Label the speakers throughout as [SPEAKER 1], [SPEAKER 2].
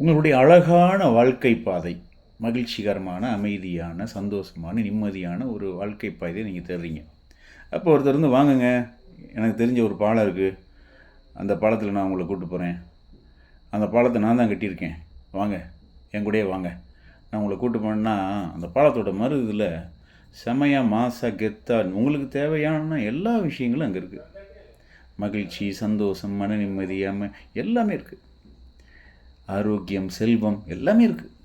[SPEAKER 1] உங்களுடைய அழகான வாழ்க்கை பாதை மகிழ்ச்சிகரமான அமைதியான சந்தோஷமான நிம்மதியான ஒரு வாழ்க்கை பாதையை நீங்கள் தேடுறீங்க. அப்போ ஒருத்தர் வந்து வாங்குங்க எனக்கு தெரிஞ்ச ஒரு பாலம் இருக்குது அந்த பாலத்தில் நான் உங்களை கூப்பிட்டு போகிறேன் அந்த பாலத்தை நான் தான் கட்டியிருக்கேன். வாங்க என் கூடயே வாங்க. நான் உங்களை கூப்பிட்டு போனேன்னா அந்த பாலத்தோட மறு இதில் செமையாக மாசாக கெத்தா உங்களுக்கு தேவையான எல்லா விஷயங்களும் அங்கே இருக்குது மகிழ்ச்சி சந்தோஷம் மன நிம்மதி எல்லாமே இருக்குது ஆரோக்கியம் செல்வம் எல்லாமே இருக்குது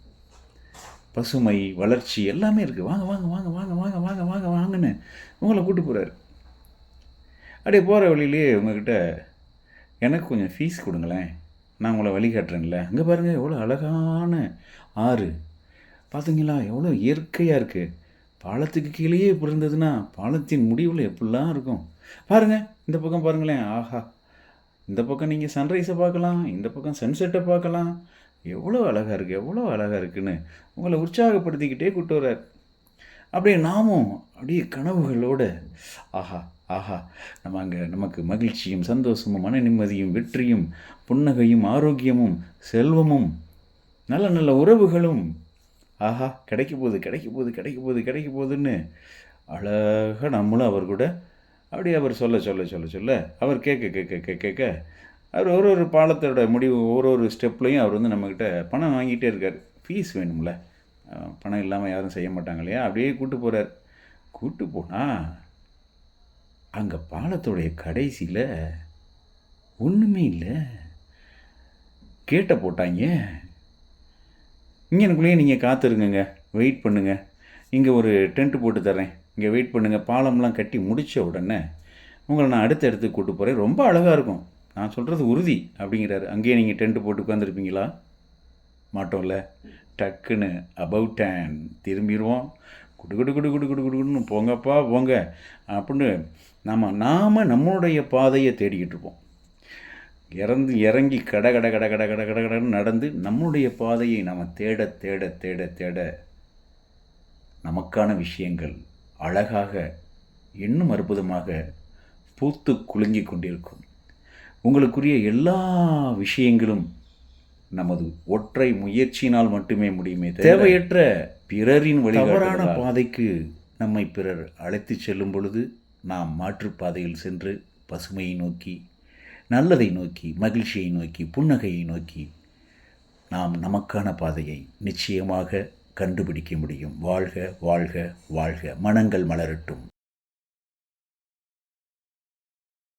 [SPEAKER 1] பசுமை வளர்ச்சி எல்லாமே இருக்குது வாங்க வாங்க வாங்க வாங்க வாங்க வாங்க வாங்க வாங்கன்னு உங்களை கூட்டு போகிறாரு அப்படியே போகிற வழியிலேயே உங்ககிட்ட எனக்கு கொஞ்சம் ஃபீஸ் கொடுங்களேன். நான் உங்களை வழிகாட்டுறேன்ல அங்கே பாருங்கள் எவ்வளோ அழகான ஆறு. பார்த்தீங்களா எவ்வளோ இயற்கையாக இருக்குது பாலத்துக்கு கீழேயே இப்படி இருந்ததுன்னா பாலத்தின் முடிவில் எப்படிலாம் இருக்கும்? பாருங்கள் இந்த பக்கம் பாருங்களேன். ஆஹா இந்த பக்கம் நீங்கள் சன்ரைஸை பார்க்கலாம் இந்த பக்கம் சன்செட்டை பார்க்கலாம். எவ்வளோ அழகாக இருக்குது எவ்வளோ அழகாக இருக்குன்னு உங்களை உற்சாகப்படுத்திக்கிட்டே கூட்டு வர்றார். அப்படியே நாமும் அப்படியே கனவுகளோடு ஆஹா ஆஹா நம்ம அங்கே நமக்கு மகிழ்ச்சியும் சந்தோஷமும் மன நிம்மதியும் வெற்றியும் புன்னகையும் ஆரோக்கியமும் செல்வமும் நல்ல நல்ல உறவுகளும் ஆஹா கிடைக்க போகுது கிடைக்க போகுது கிடைக்க போகுது கிடைக்க போகுதுன்னு அழகாக நம்மளும் அவர் கூட அப்படி அவர் சொல்ல சொல்ல சொல்ல சொல்ல அவர் கேட்க கேட்க கேட்க கேட்க அவர் ஒரு ஒரு பாலத்தோட முடிவு ஒரு ஒரு ஸ்டெப்லையும் அவர் வந்து நம்மக்கிட்ட பணம் வாங்கிட்டே இருக்கார். ஃபீஸ் வேணும்ல. பணம் இல்லாமல் யாரும் செய்ய மாட்டாங்க இல்லையா? அப்படியே கூட்டு போகிறார் கூட்டு போனால் அங்கே பாலத்தோடைய கடைசியில் ஒன்றுமே இல்லை. கேட்டை போட்டாங்க. இங்கனுக்குள்ளேயே நீங்கள் காத்துருங்கங்க. வெயிட் பண்ணுங்கள் இங்கே ஒரு டென்ட் போட்டு தரேன் இங்கே வெயிட் பண்ணுங்கள் பாலம்லாம் கட்டி முடித்த உடனே உங்களை நான் அடுத்த இடத்துக்கு கூட்டு போகிறேன் ரொம்ப அழகாக இருக்கும். நான் சொல்கிறது உறுதி அப்படிங்கிறாரு. அங்கேயே நீங்கள் டென்ட் போட்டு உட்காந்துருப்பீங்களா மாட்டோம்ல. டக்குன்னு அபவுட் டேன் திரும்பிடுவோம் குடு குடு குடு குடு குடு குடுன்னு போங்கப்பா போங்க. அப்படின்னு நாம் நாம் நம்மளுடைய பாதையை தேடிக்கிட்டு இருப்போம். இறந்து இறங்கி கட கட கட கட கட கட கடன்னு நடந்து நம்மளுடைய பாதையை நாம் தேட தேட தேட தேட நமக்கான விஷயங்கள் அழகாக இன்னும் அற்புதமாக பூத்து குலுங்கி கொண்டிருக்கும். உங்களுக்குரிய எல்லா விஷயங்களும் நமது ஒற்றை முயற்சியினால் மட்டுமே முடியுமே தேவையற்ற பிறரின் வழி தவறான பாதைக்கு நம்மை பிறர் அழைத்துச் செல்லும் பொழுது நாம் மாற்றுப்பாதையில் சென்று பசுமையை நோக்கி நல்லதை நோக்கி மகிழ்ச்சியை நோக்கி புன்னகையை நோக்கி நாம் நமக்கான பாதையை நிச்சயமாக கண்டுபிடிக்க முடியும். வாழ்க வாழ்க வாழ்க. மனங்கள் மலரட்டும்.